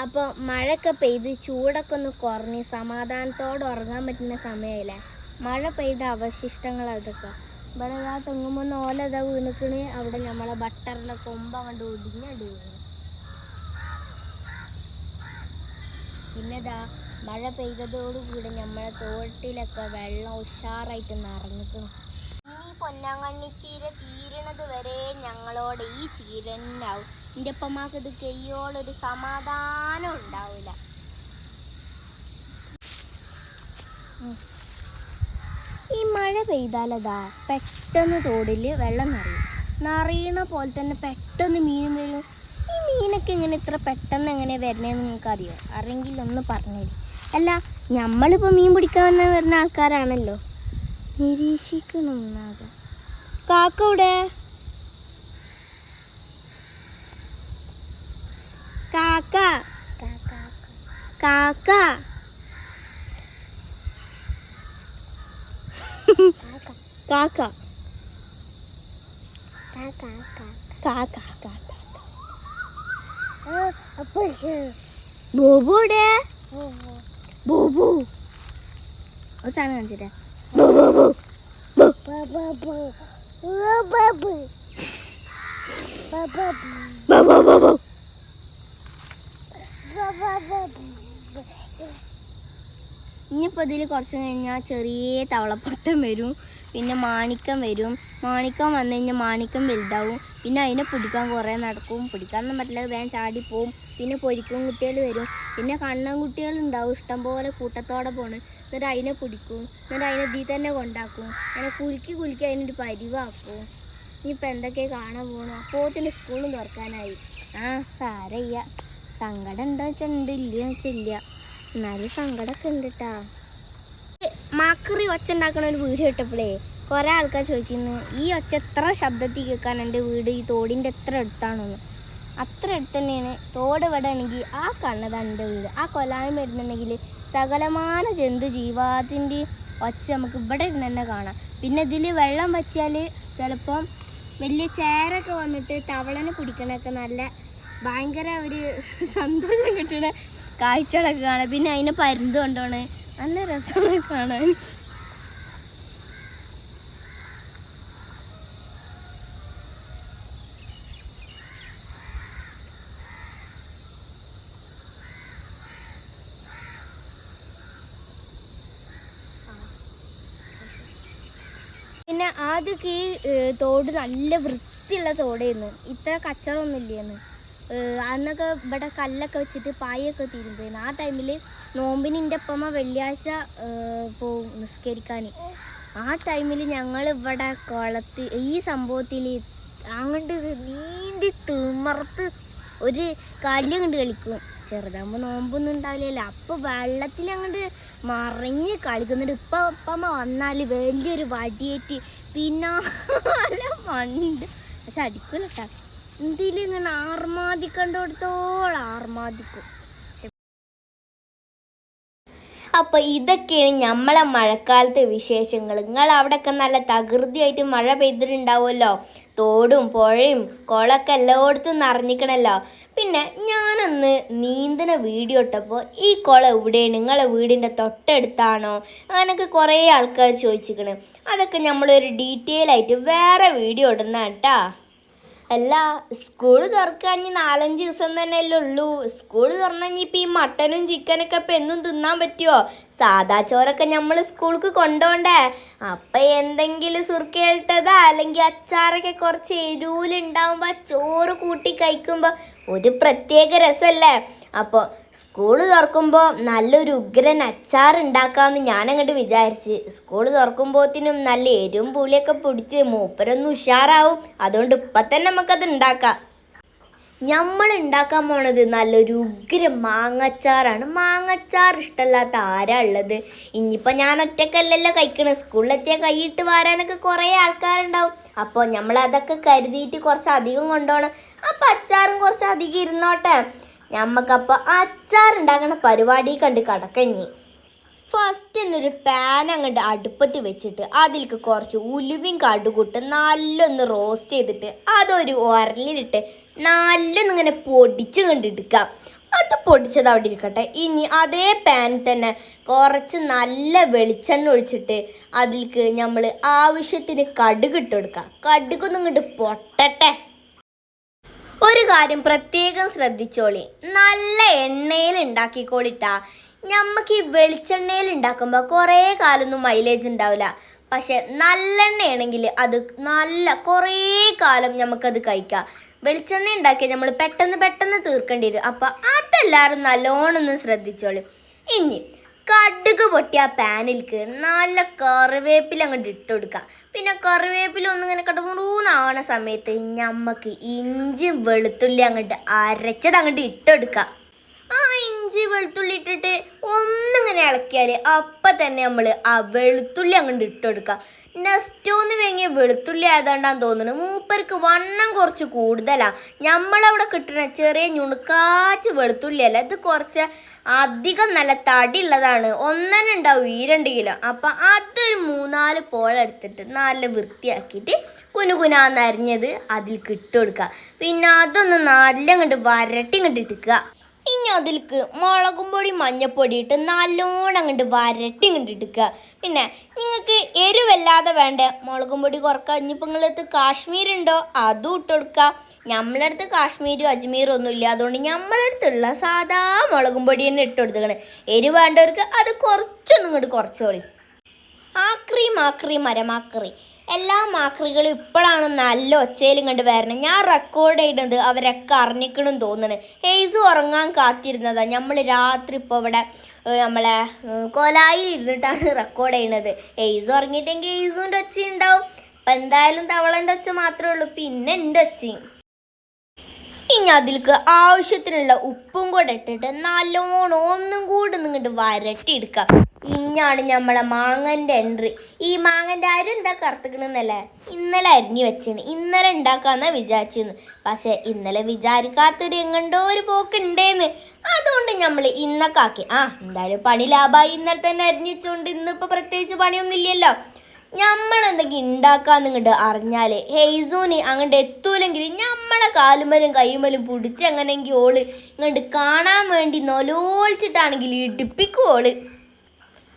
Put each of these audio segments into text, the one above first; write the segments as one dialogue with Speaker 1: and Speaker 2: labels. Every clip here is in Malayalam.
Speaker 1: അപ്പോൾ മഴയൊക്കെ പെയ്ത് ചൂടൊക്കെ ഒന്ന് കുറഞ്ഞ് സമാധാനത്തോടെ ഉറങ്ങാൻ പറ്റുന്ന സമയമില്ലേ മഴ പെയ്ത അവശിഷ്ടങ്ങൾ അതൊക്കെ ഇവിടെ ആ തെങ്ങുമ്പോൾ ഓല ഇതാ വീണിക്കണ്. അവിടെ നമ്മളെ ബട്ടറിന്റെ കൊമ്പ കണ്ട് ഒടിഞ്ഞടി വീണു. പിന്നെ ഇതാ മഴ പെയ്തതോടുകൂടി നമ്മളെ തോട്ടിലൊക്കെ വെള്ളം ഉഷാറായിട്ട് നിറഞ്ഞിക്കണം. ഇനി പൊന്നാങ്കണ്ണി ചീര തീരണത് വരെ ഞങ്ങളോട് ഈ ചീര ഉണ്ടാവും എന്റെ അപ്പമാക്ക് ഇത് കയ്യോളൊരു സമാധാനം ഉണ്ടാവില്ല ഈ മഴ പെയ്താലതാ പെട്ടെന്ന് തോടിൽ വെള്ളം നിറയും. നിറയണ പോലെ തന്നെ പെട്ടെന്ന് മീൻ വരും. ഈ മീനൊക്കെ ഇങ്ങനെ ഇത്ര പെട്ടെന്ന് എങ്ങനെ വരണേന്ന് നിങ്ങൾക്ക് അറിയോ അറിയെങ്കിൽ ഒന്ന് പറഞ്ഞേരി. അല്ല നമ്മളിപ്പോൾ മീൻ പിടിക്കാൻ വരുന്ന ആൾക്കാരാണല്ലോ. നിരീക്ഷിക്കണം ഒന്നാകെ കാക്ക കാക്ക കാക്ക ബോബുടെ ബോബു സാധനം കാണിച്ചിട്ടേ Ba ba ba ba. Ba ba ba ba. ഇനിയിപ്പോൾ ഇതിൽ കുറച്ച് കഴിഞ്ഞാൽ ചെറിയ തവളപ്പട്ടം വരും പിന്നെ മാണിക്കം വരും. മാണിക്കം വന്നു കഴിഞ്ഞാൽ മാണിക്കം വലുതാവും. പിന്നെ അതിനെ പിടിക്കാൻ കുറേ നടക്കും. പിടിക്കാനൊന്നും പറ്റില്ല വേഗം ചാടിപ്പോവും പിന്നെ പൊരിക്കും കുട്ടികൾ വരും. പിന്നെ കണ്ണൻ കുട്ടികൾ ഉണ്ടാവും ഇഷ്ടംപോലെ കൂട്ടത്തോടെ പോണ്. എന്നിട്ട് അതിനെ പിടിക്കും. എന്നിട്ട് അതിനെ ഇതിൽ തന്നെ കൊണ്ടാക്കും. അങ്ങനെ കുലുക്കി കുലുക്കി അതിനൊരു പരിവാക്കും. ഇനിയിപ്പോൾ എന്തൊക്കെ കാണാൻ പോകണം അപ്പോത്തിന് സ്കൂളും തുറക്കാനായി. ആ സാരയ്യ. സങ്കടം ഉണ്ടോ വെച്ചാൽ ഇല്ല വെച്ചാൽ ഇല്ല എന്നാലും സങ്കടമൊക്കെ ഉണ്ട് കേട്ടാ മാക്കറി ഒച്ച ഉണ്ടാക്കണ ഒരു വീഡിയോ ഇട്ടപ്പോഴേ കുറേ ആൾക്കാർ ചോദിച്ചിരുന്നു ഈ ഒച്ച എത്ര ശബ്ദത്തിൽ കേൾക്കാൻ എന്റെ വീട് ഈ തോടിന്റെ എത്ര അടുത്താണെന്ന്. അത്ര അടുത്ത് തന്നെയാണ് തോട് ഇവിടെ ആണെങ്കിൽ ആ കണ്ണതാണ് എന്റെ വീട്. ആ കൊലായം വരുന്നുണ്ടെങ്കിൽ സകലമാന ജന്തു ജീവാതിന്റെ ഒച്ച നമുക്ക് ഇവിടെ ഇരുന്ന് തന്നെ കാണാം. പിന്നെ ഇതിൽ വെള്ളം വച്ചാൽ ചിലപ്പം വലിയ ചേരൊക്കെ വന്നിട്ട് തവളനെ പിടിക്കണൊക്കെ നല്ല ഭയങ്കര ഒരു സന്തോഷം കിട്ടുന്ന കാഴ്ചകളൊക്കെ കാണാൻ. പിന്നെ അതിനെ പരുന്ത് കൊണ്ടോണ്. നല്ല രസമാണ് കാണാൻ. പിന്നെ ആദ്യമൊക്കെ ഈ തോട് നല്ല വൃത്തിയുള്ള തോടായിരുന്നു. ഇത്ര കച്ചറൊന്നും ഇല്ലായിരുന്നു അന്നൊക്കെ ഇവിടെ കല്ലൊക്കെ വെച്ചിട്ട് പായൊക്കെ തിരുമ്പോയിരുന്നു ആ ടൈമിൽ നോമ്പിന് എന്റെ അപ്പമ്മ വെള്ളിയാഴ്ച പോവും നിസ്കരിക്കാൻ ആ ടൈമിൽ ഞങ്ങൾ ഇവിടെ കുളത്തിൽ ഈ സംഭവത്തിൽ അങ്ങോട്ട് നീണ്ടി തിമർത്ത് ഒരു കല്ല് കണ്ട് കളിക്കും. ചെറുതാകുമ്പോൾ നോമ്പൊന്നും ഉണ്ടാവില്ലല്ലോ. അപ്പോൾ വെള്ളത്തിൽ അങ്ങോട്ട് മറിഞ്ഞ് കളിക്കുന്നുണ്ട് ഇപ്പം ഉപ്പമ്മ വന്നാൽ വലിയൊരു വടിയേറ്റ് പിന്നെ മണ്ട് പക്ഷെ അടിക്കൂല കേട്ടോ ഇതിലിങ്ങനെ ആർമാദിക്കണ്ടോടത്തോളം ആർമാദിക്കും. അപ്പോൾ ഇതൊക്കെയാണ് നമ്മളെ മഴക്കാലത്തെ വിശേഷങ്ങൾ. നിങ്ങൾ അവിടെയൊക്കെ നല്ല തകൃതിയായിട്ട് മഴ പെയ്തിട്ടുണ്ടാവുമല്ലോ? തോടും പുഴയും കുളമൊക്കെ എല്ലായിടത്തും നിറഞ്ഞിക്കണല്ലോ പിന്നെ ഞാനൊന്ന് നീന്തണ വീഡിയോ ഇട്ടപ്പോൾ ഈ കുളം എവിടെയാണ്? നിങ്ങളെ വീടിന്റെ തൊട്ടടുത്താണോ? അങ്ങനെയൊക്കെ കുറേ ആൾക്കാർ ചോദിച്ചിക്കണ് അതൊക്കെ നമ്മളൊരു ഡീറ്റെയിൽ ആയിട്ട് വേറെ വീഡിയോ ഇടുന്ന കേട്ടാ. അല്ല സ്കൂൾ തുറക്കാൻ ഇനി നാലഞ്ച് ദിവസം തന്നെയല്ലേ ഉള്ളൂ. സ്കൂൾ തുറന്നാൽ ഇപ്പം ഈ മട്ടനും ചിക്കനൊക്കെ ഇപ്പം എന്നും തിന്നാൻ പറ്റുമോ സാദാ ചോറൊക്കെ നമ്മൾ സ്കൂൾക്ക് കൊണ്ടുപോണ്ടേ അപ്പം എന്തെങ്കിലും സുർക്കയിട്ടതാ അല്ലെങ്കിൽ അച്ചാറൊക്കെ കുറച്ച് എരിവിലുണ്ടാവുമ്പോൾ ചോറ് കൂട്ടി കഴിക്കുമ്പോൾ ഒരു പ്രത്യേക രസമല്ലേ? അപ്പോൾ സ്കൂൾ തുറക്കുമ്പോൾ നല്ലൊരു ഉഗ്രൻ അച്ചാർ ഉണ്ടാക്കാമെന്ന് ഞാനങ്ങോട്ട് വിചാരിച്ച്. സ്കൂൾ തുറക്കുമ്പോഴത്തേനും നല്ല എരും പുളിയൊക്കെ പിടിച്ച് മൂപ്പരൊന്നും ഉഷാറാവും. അതുകൊണ്ട് ഇപ്പം തന്നെ നമുക്കത് ഉണ്ടാക്കാം. നമ്മൾ ഉണ്ടാക്കാൻ പോണത് നല്ലൊരു ഉഗ്ര മാങ്ങച്ചാറാണ്. മാങ്ങച്ചാർ ഇഷ്ടമല്ലാത്ത ആരാ ഉള്ളത്? ഇനിയിപ്പോൾ ഞാൻ ഒറ്റക്കല്ലല്ലോ കഴിക്കണം സ്കൂളിലെത്തിയ കൈയിട്ട് വാരാനൊക്കെ കുറേ ആൾക്കാരുണ്ടാവും. അപ്പോൾ നമ്മൾ അതൊക്കെ കരുതിയിട്ട് കുറച്ച് അധികം കൊണ്ടുപോകണം അപ്പം അച്ചാറും കുറച്ച് അധികം ഇരുന്നോട്ടെ. ഞമ്മക്കപ്പോൾ അച്ചാർ ഉണ്ടാക്കണ പരിപാടി കണ്ട് കടക്കഞ്ഞി. ഫസ്റ്റ് തന്നെ ഒരു പാൻ അങ്ങോട്ട് അടുപ്പത്ത് വെച്ചിട്ട് അതിലേക്ക് കുറച്ച് ഉലുവയും കടുകൂട്ട് നല്ലൊന്ന് റോസ്റ്റ് ചെയ്തിട്ട് അതൊരു ഉരലിലിട്ട് നല്ലൊന്ന് ഇങ്ങനെ പൊടിച്ച് കണ്ടെടുക്കാം അത് പൊടിച്ചത് അവിടെ ഇരിക്കട്ടെ. ഇനി അതേ പാൻ തന്നെ കുറച്ച് നല്ല വെളിച്ചെണ്ണ ഒഴിച്ചിട്ട് അതിലേക്ക് നമ്മൾ ആവശ്യത്തിന് കടുക് ഇട്ട് കൊടുക്കുക കടുകൊന്നും ഇങ്ങോട്ട് പൊട്ടട്ടെ. ഒരു കാര്യം പ്രത്യേകം ശ്രദ്ധിച്ചോളി. നല്ല എണ്ണയിൽ ഉണ്ടാക്കിക്കോളിട്ടാ. ഞമ്മക്ക് ഈ വെളിച്ചെണ്ണയിൽ ഉണ്ടാക്കുമ്പോൾ കുറേ കാലമൊന്നും മൈലേജ് ഉണ്ടാവില്ല പക്ഷെ നല്ലെണ്ണയാണെങ്കിൽ അത് നല്ല കുറേ കാലം നമുക്കത് കഴിക്കാം. വെളിച്ചെണ്ണ ഉണ്ടാക്കിയാൽ നമ്മൾ പെട്ടെന്ന് പെട്ടെന്ന് തീർക്കേണ്ടി വരും. അപ്പം അതെല്ലാവരും നല്ലോണം ഒന്ന് ശ്രദ്ധിച്ചോളൂ. ഇനി കടുക് പൊട്ടിയ പാനിലേക്ക് നല്ല കറിവേപ്പില അങ്ങോട്ട് ഇട്ട് കൊടുക്കുക പിന്നെ കറിവേപ്പില ഒന്നിങ്ങനെ കടമൂന്നാവണ സമയത്ത് ഞമ്മക്ക് ഇഞ്ചി വെളുത്തുള്ളി അങ്ങോട്ട് അരച്ചത് അങ്ങോട്ട് ഇട്ട് കൊടുക്കുക ആ ഇഞ്ചി വെളുത്തുള്ളി ഇട്ടിട്ട് ഒന്നിങ്ങനെ ഇളക്കിയാൽ അപ്പം തന്നെ നമ്മൾ ആ വെളുത്തുള്ളി അങ്ങോട്ട് ഇട്ട് കൊടുക്കുക നെസ്റ്റോന്ന് വേങ്ങിയ വെളുത്തുള്ളി ആയതുകൊണ്ടാന്ന് തോന്നുന്നത് മൂപ്പർക്ക് വണ്ണം കുറച്ച് കൂടുതലാണ് നമ്മളവിടെ കിട്ടുന്ന ചെറിയ ഞുണുക്കാച്ച് വെളുത്തുള്ളിയല്ല ഇത് കുറച്ച് അധികം നല്ല തടിയുള്ളതാണ് ഒന്നന്നെ ഉണ്ടാവും ഈ രണ്ട് കിലോ. അപ്പം അതൊരു മൂന്നാൽ പോളെടുത്തിട്ട് നല്ല വൃത്തിയാക്കിയിട്ട് കുനുകുനാന്ന് അരിഞ്ഞത് അതിൽ കിട്ടുകൊടുക്കുക കൊടുക്കുക പിന്നെ അതൊന്ന് നല്ല ഇങ്ങോട്ട് വരട്ടി ഇങ്ങോട്ട് ഇനി അതിലേക്ക് മുളകും പൊടി മഞ്ഞപ്പൊടി ഇട്ട് നല്ലോണം അങ്ങോട്ട് വരട്ടി ഇങ്ങോട്ട് എടുക്കുക പിന്നെ നിങ്ങൾക്ക് എരിവല്ലാതെ വേണ്ട മുളകും പൊടി കുറക്കുക ഇനിയിപ്പോൾ നിങ്ങളടുത്ത് കാശ്മീർ ഉണ്ടോ അതും ഇട്ട് കൊടുക്കുക നമ്മളെ അടുത്ത് കാശ്മീരും അജ്മീറും ഒന്നും ഇല്ല. അതുകൊണ്ട് നമ്മളെ അടുത്തുള്ള സാധാ മുളകും പൊടി തന്നെ ഇട്ട് കൊടുത്തേക്കണ്. എരിവ് വേണ്ടവർക്ക് അത് കുറച്ചൊന്നും ഇങ്ങോട്ട് കുറച്ചോളി. ആക്രി മാക്രി മരമാക്രി എല്ലാ മാക്രികളും ഇപ്പോഴാണ് നല്ല ഒച്ചയിലും കണ്ട് വരണം. ഞാൻ റെക്കോർഡ് ചെയ്യുന്നത് അവരൊക്കെ അറിഞ്ഞിക്കണം തോന്നുന്നു ഹെയ്സ് ഉറങ്ങാൻ കാത്തിരുന്നതാ? നമ്മൾ രാത്രി ഇപ്പോൾ ഇവിടെ നമ്മളെ കൊലായിൽ ഇരുന്നിട്ടാണ് റെക്കോർഡ് ചെയ്യുന്നത് എയ്സ് ഉറങ്ങിയിട്ടെങ്കിൽ ഹെയ്സുന്റെ ഒച്ചയുണ്ടാവും? അപ്പം എന്തായാലും തവളന്റെ ഒച്ച മാത്രമേ ഉള്ളൂ. പിന്നെ എന്റെ ഒച്ചയും. ഇനി അതിലേക്ക് ആവശ്യത്തിനുള്ള ഉപ്പും കൂടെ ഇട്ടിട്ട് നല്ലോണം ഒന്നും കൂടെ നിങ്ങോട്ട് വരട്ടിയെടുക്കാം. ഇഞ്ഞാണ് നമ്മളെ മാങ്ങന്റെ എൻട്രി ഈ മാങ്ങന്റെ ആരും എന്താ കറുത്തിക്കണെന്നല്ലേ? ഇന്നലെ അരിഞ്ഞു വെച്ചാണ് ഇന്നലെ ഉണ്ടാക്കാമെന്നാണ് വിചാരിച്ചിരുന്നു. പക്ഷെ ഇന്നലെ വിചാരിക്കാത്തൊരു എങ്ങണ്ടോ ഒരു പോക്ക് ഉണ്ടേന്ന് അതുകൊണ്ട് നമ്മൾ ഇന്നൊക്കെ ആക്കി. ആ എന്തായാലും പണി ലാഭമായി ഇന്നലെ തന്നെ അരിഞ്ഞുവെച്ചുകൊണ്ട് ഇന്നിപ്പോൾ പ്രത്യേകിച്ച് പണിയൊന്നും ഇല്ലല്ലോ. നമ്മൾ എന്തെങ്കിലും ഉണ്ടാക്കാന്ന് ഇങ്ങോട്ട് അറിഞ്ഞാൽ ഹെയ്സൂന് അങ്ങോട്ട് എത്തൂലെങ്കിൽ നമ്മളെ കാലുമലും കൈമലും പിടിച്ച് എങ്ങനെയെങ്കിൽ ഓൾ ഇങ്ങോട്ട് കാണാൻ വേണ്ടി നൊലോളിച്ചിട്ടാണെങ്കിൽ ഇടിപ്പിക്കും ഓൾ.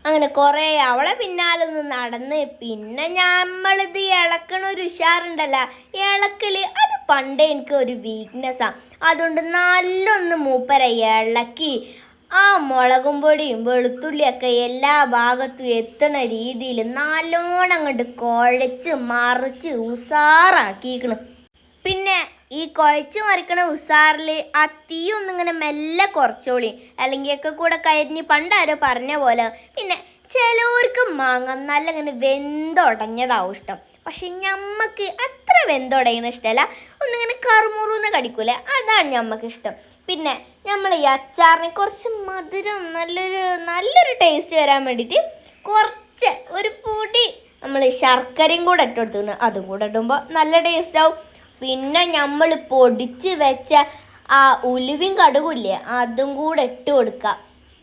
Speaker 1: അങ്ങനെ കുറേ അവളെ പിന്നാലെ ഒന്ന് നടന്ന് പിന്നെ നമ്മളിത് ഇളക്കണ ഒരു ഉഷാറുണ്ടല്ല. ഇളക്കൽ അത് പണ്ടേ എനിക്ക് ഒരു വീക്ക്നെസ്സാണ് അതുകൊണ്ട് നല്ലൊന്ന് മൂപ്പര ഇളക്കി ആ മുളകും പൊടിയും വെളുത്തുള്ളിയൊക്കെ എല്ലാ ഭാഗത്തും എത്തണ രീതിയിൽ നല്ലോണം അങ്ങോട്ട് കുഴച്ച് മറിച്ച് ഉസാറാക്കിയിരിക്കണം പിന്നെ ഈ കുഴച്ച് മറിക്കണ ഉസാറിൽ ആ തീ ഒന്നിങ്ങനെ മെല്ലെ കുറച്ചോളി. അല്ലെങ്കിൽ ഒക്കെ കൂടെ കരിഞ്ഞ് പണ്ടാരോ പറഞ്ഞ പോലെ പിന്നെ ചിലവർക്ക് മാങ്ങ നല്ല ഇങ്ങനെ വെന്തുടഞ്ഞതാവും ഇഷ്ടം. പക്ഷെ ഞമ്മക്ക് അത്ര വെന്തുടയുന്ന ഇഷ്ടമല്ല? ഒന്നിങ്ങനെ കറുമുറുന്ന് കടിക്കൂലേ. അതാണ് നമുക്കിഷ്ടം പിന്നെ നമ്മൾ ഈ അച്ചാറിന് കുറച്ച് മധുരം നല്ലൊരു നല്ലൊരു ടേസ്റ്റ് വരാൻ വേണ്ടിയിട്ട് കുറച്ച് ഒരു പൊടി നമ്മൾ ശർക്കരയും കൂടെ ഇട്ട് അതും കൂടെ ഇടുമ്പോൾ നല്ല ടേസ്റ്റ് ആവും. പിന്നെ നമ്മൾ പൊടിച്ച് വെച്ച ആ ഉലുവും കടുകില്ലേ അതും കൂടെ ഇട്ട് കൊടുക്കുക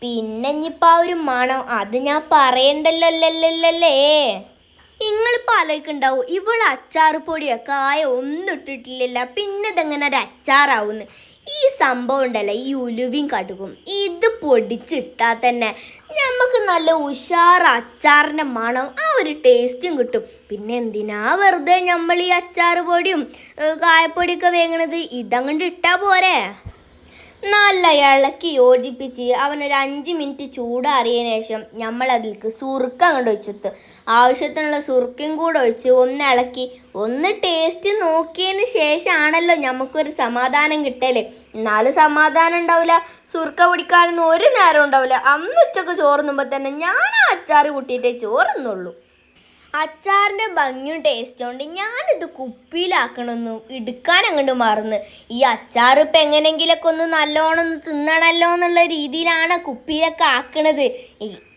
Speaker 1: പിന്നെ ഇനിയിപ്പോൾ ആ ഒരു മണം അത് ഞാൻ പറയണ്ടല്ലോ അല്ലല്ലല്ലേ നിങ്ങളിപ്പോൾ ആലോചിക്കുണ്ടാവും ഇവൾ അച്ചാർ പൊടിയൊക്കെ ആയ ഒന്നും ഇട്ടിട്ടില്ലല്ല. പിന്നെ ഇതെങ്ങനെ ഒരു അച്ചാറാവുന്നു? ഈ സംഭവം ഉണ്ടല്ലോ ഈ ഉലുവിയും കടുകും. ഇത് പൊടിച്ചിട്ടാൽ തന്നെ നമുക്ക് നല്ല ഉഷാർ അച്ചാറിന്റെ മണം ആ ഒരു ടേസ്റ്റും കിട്ടും. പിന്നെ എന്തിനാ വെറുതെ നമ്മൾ ഈ അച്ചാർ പൊടിയും കായപ്പൊടിയൊക്കെ വേങ്ങണത്? ഇതങ്ങോട്ട് ഇട്ടാൽ പോരെ. നല്ല ഇളക്കി യോജിപ്പിച്ച് അവനൊരു അഞ്ച് മിനിറ്റ് ചൂടാറിയതിന് ശേഷം നമ്മൾ അതിലേക്ക് സുറുക്ക അങ്ങോട്ട് ഒഴിച്ചെടുത്ത്. ആവശ്യത്തിനുള്ള സുറുക്കയും കൂടെ ഒഴിച്ച് ഒന്ന് ഇളക്കി. ഒന്ന് ടേസ്റ്റ് നോക്കിയതിന് ശേഷമാണല്ലോ നമുക്കൊരു സമാധാനം കിട്ടൽ. എന്നാലും സമാധാനം ഉണ്ടാവില്ല സുറുക്ക പിടിക്കാനൊന്നും ഒരു നേരം ഉണ്ടാവില്ല അന്ന് ഉച്ചയ്ക്ക് ചോറുന്നുമ്പോൾ തന്നെ ഞാൻ ആ അച്ചാർ കൂട്ടിയിട്ടേ ചോറുന്നുള്ളൂ. അച്ചാറിന്റെ ഭംഗിയും ടേസ്റ്റും ഉണ്ട്. ഞാനിത് കുപ്പിയിലാക്കണമെന്നും എടുക്കാൻ അങ്ങോട്ട് മറന്ന്. ഈ അച്ചാർ ഇപ്പം എങ്ങനെയെങ്കിലൊക്കെ ഒന്ന് നല്ലോണം ഒന്ന് തിന്നണല്ലോ എന്നുള്ള രീതിയിലാണ് കുപ്പിയിലൊക്കെ ആക്കണത്.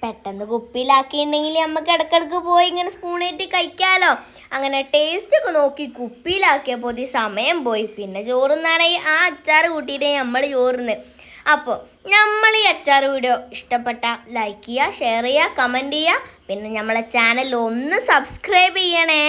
Speaker 1: പെട്ടെന്ന് കുപ്പിയിലാക്കിയിട്ടുണ്ടെങ്കിൽ നമുക്ക് ഇടക്കിടക്ക് പോയി ഇങ്ങനെ സ്പൂണേറ്റ് കഴിക്കാമല്ലോ അങ്ങനെ ടേസ്റ്റ് ഒക്കെ നോക്കി കുപ്പിയിലാക്കിയപ്പോൾ സമയം പോയി. പിന്നെ ചോറുന്നാണെങ്കിൽ ആ അച്ചാർ കൂട്ടിയിട്ട് നമ്മൾ ചോറുന്ന് അപ്പോൾ നമ്മൾ ഈ അച്ചാർ വീഡിയോ ഇഷ്ടപ്പെട്ട ലൈക്ക് ചെയ്യുക ഷെയർ ചെയ്യുക കമന്റ് ചെയ്യുക. പിന്നെ നമ്മളെ ചാനൽ ഒന്ന് സബ്സ്ക്രൈബ് ചെയ്യണേ.